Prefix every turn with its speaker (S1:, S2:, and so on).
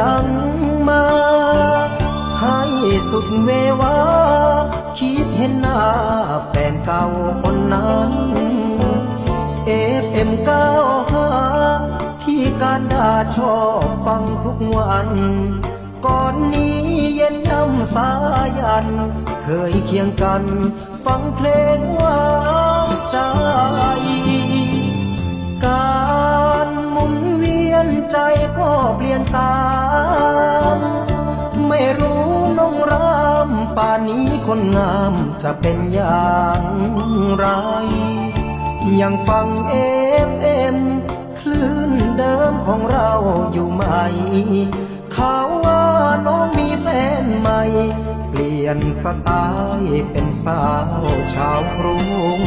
S1: ดังมา ให้สุดเววา คิดเห็นหน้าแฟนเก่าคนนั้นเอฟเอ็มเก้าห้าที่การด่าชอบฟังทุกวัน ก่อนนี้เย็นย่ำสายัน เคยเคียงกัน ฟังเพลงหวานใจการหมุนเวียนใจก็เปลี่ยนตา ป่านนี้คนงามจะเป็นอย่างไร ยังฟังเอฟเอ็มคลื่นเดิมของเราอยู่ไหม เขาว่าน้องมีแฟนใหม่ เปลี่ยนสไตล์เป็นสาวชาวกรุง